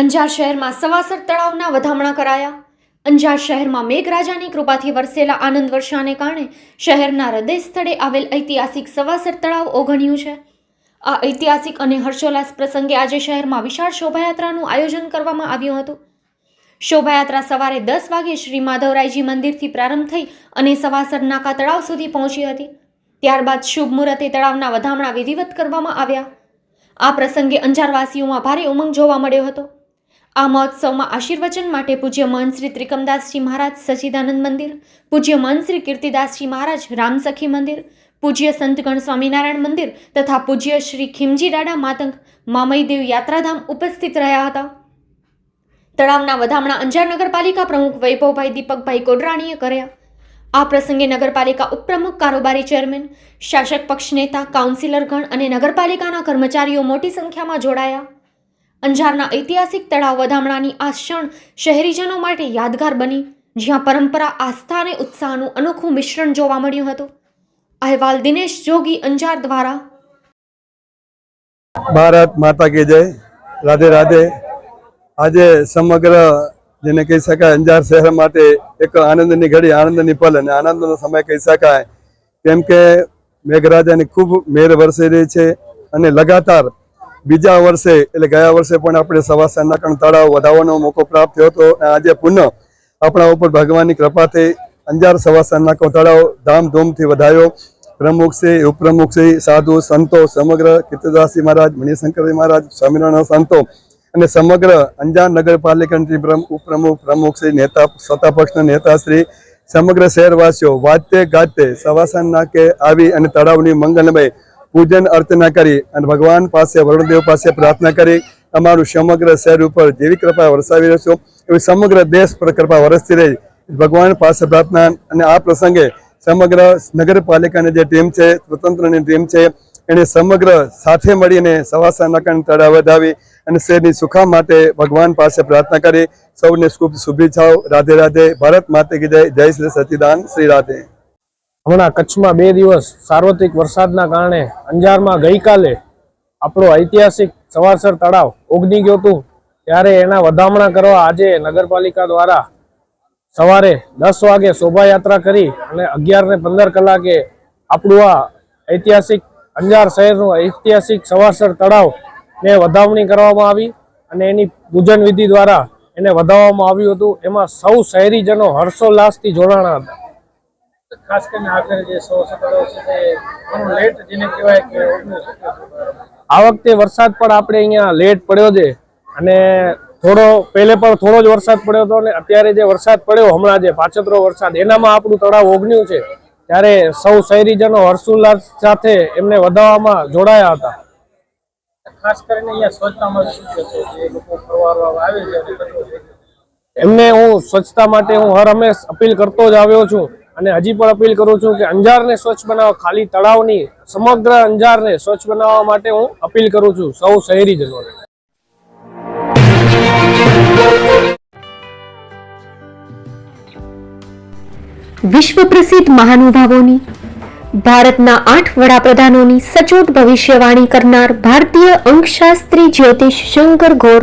અંજાર શહેરમાં સવાસર તળાવના વધામણા કરાયા. અંજાર શહેરમાં મેઘરાજાની કૃપાથી વરસેલા આનંદ વર્ષાને કારણે શહેરના હૃદય સ્થળે આવેલ ઐતિહાસિક સવાસર તળાવ ઓગણ્યું છે. આ ઐતિહાસિક અને હર્ષોલ્લાસ પ્રસંગે આજે શહેરમાં વિશાળ શોભાયાત્રાનું આયોજન કરવામાં આવ્યું હતું. શોભાયાત્રા સવારે દસ વાગે શ્રી માધવરાયજી મંદિરથી પ્રારંભ થઈ અને સવાસર નાકા તળાવ સુધી પહોંચી હતી. ત્યારબાદ શુભ મુહૂર્તે તળાવના વધામણા વિધિવત કરવામાં આવ્યા. આ પ્રસંગે અંજારવાસીઓમાં ભારે ઉમંગ જોવા મળ્યો હતો. આ મહોત્સવમાં આશીર્વચન માટે પૂજ્ય મહંત શ્રી ત્રિકમદાસજી મહારાજ સચિદાનંદ મંદિર, પૂજ્ય મહંત શ્રી કીર્તિદાસજી મહારાજ રામસખી મંદિર, પૂજ્ય સંતગણ સ્વામિનારાયણ મંદિર તથા પૂજ્ય શ્રી ખીમજી દાડા માતંગ મામઈદેવ યાત્રાધામ ઉપસ્થિત રહ્યા હતા. તળાવના વધામણા અંજાર નગરપાલિકા પ્રમુખ વૈભવભાઈ દીપકભાઈ કોડરાણીએ કર્યા. આ પ્રસંગે નગરપાલિકા ઉપપ્રમુખ કારોબારી ચેરમેન, શાસક પક્ષ નેતા કાઉન્સિલરગણ અને નગરપાલિકાના કર્મચારીઓ મોટી સંખ્યામાં જોડાયા. અંજારના ઐતિહાસિક તળાવ વધામણાની આ ક્ષણ શહેરીજનો માટે યાદગાર બની, જ્યાં પરંપરા આસ્થા અને ઉત્સાહનું અનોખું મિશ્રણ જોવા મળ્યું હતું. અહેવાલ દિનેશ જોગી, અંજાર દ્વારા. ભારત માતા કે જય. રાધે રાધે. આજે સમગ્ર જેને કહી શકાય અંજાર શહેર માટે એક આનંદની ઘડી, આનંદની પલ અને આનંદનો સમય કહી શકાય. કેમ કે મેઘરાજાની ખૂબ મેર વરસી રહી છે અને લગાતાર બીજા વર્ષે એટલે ગયા વર્ષે પણ આપણે સવા નકણ તળાવ વધાવવાનો મોકો પ્રાપ્ત થયો હતો આજે પુનઃ આપણા ઉપર ભગવાનની કૃપાથી અંજાર સવા નાકો તળાવ ધામધૂમથી વધાયો. પ્રમુખશ્રી ઉપપ્રમુખશ્રી સાધુ, સંતો, સમગ્ર કીર્તિદાસજી મહારાજ, મણિશંકરજી મહારાજ, સ્વામિનારાયણ સંતો અને સમગ્ર અંજાર નગરપાલિકાની પ્રમ- ઉપપ્રમુખ પ્રમુખશ્રી નેતા, સત્તા પક્ષના નેતાશ્રી સમગ્ર શહેરવાસીઓ વાતે ગાતે સવાસન નાકે આવી અને તળાવની મંગલમય પૂજન, અર્ચના કરી અને ભગવાન પાસે, વરુણદેવ પાસે પ્રાર્થના કરી. અમારું સમગ્ર શહેર ઉપર જેવી કૃપા વરસાવી રહેશો, એવી સમગ્ર દેશ પર કૃપા વરસતી રહી. ભગવાન પાસે પ્રાર્થના અને આ પ્રસંગે સમગ્ર નગરપાલિકાની જે ટીમ છે, સ્વતંત્રની ટીમ છે, એને સમગ્ર સાથે મળીને સવાસા નકણ તળાવ વધાવી અને શહેરની સુખા માટે ભગવાન પાસે પ્રાર્થના કરી. સૌને ખૂબ શુભેચ્છાઓ. રાધે રાધે. ભારત માતે કી જય. જય શ્રી સચિદાન. શ્રી રાધે. હમણાં કચ્છમાં બે દિવસ સાર્વત્રિક વરસાદના કારણે અંજારમાં ગઈકાલે આપણો ઐતિહાસિક સવારસર તળાવ ઓગની ગયું હતું. ત્યારે એના વધામણા કરવા આજે નગરપાલિકા દ્વારા સવારે દસ વાગે શોભાયાત્રા કરી અને અગિયાર ને પંદર કલાકે આપણું આ ઐતિહાસિક અંજાર શહેરનું ઐતિહાસિક સવારસર તળાવ ને વધામણી કરવામાં આવી અને એની પૂજન વિધિ દ્વારા એને વધાવવામાં આવ્યું હતું. એમાં સૌ શહેરીજનો હર્ષોલ્લાસથી જોડાણા હતા. ખાસ કરીને આગળ જે સો સત્તરો છે તે ઘણું લેટ જેને કહેવાય કે આ વખતે વરસાદ પણ આપણે અહીંયા લેટ પડ્યો છે અને થોડો પહેલે પણ થોડો જ વરસાદ પડ્યો હતો અને અત્યારે જે વરસાદ પડ્યો હમણાં જે પાછતરો વરસાદ એનામાં આપણું તળાવ ઓગન્યું છે. ત્યારે સૌ શહેરીજનો હર્ષોલ્લાસ સાથે એમને વધાવવામાં જોડાયા હતા. ખાસ કરીને અહીંયા સ્વચ્છતામાં શું કહેશો જે લોકો ફરવા આવે છે. એમને હું સ્વચ્છતા માટે હું હર હંમેશ અપીલ કરતો જ આવ્યો છું અને હજી પણ અપીલ કરું છું કે અંજારને સ્વચ્છ બનાવવા ખાલી તળાવની, સમગ્ર અંજારને સ્વચ્છ બનાવવા માટે હું અપીલ કરું છું સૌ શહેરીજનોને. વિશ્વ પ્રસિદ્ધ મહાનુભાવોની, ભારતના આઠ વડાપ્રધાનોની સચોટ ભવિષ્યવાણી કરનાર ભારતીય અંકશાસ્ત્રી જ્યોતિષ શંકર ગોર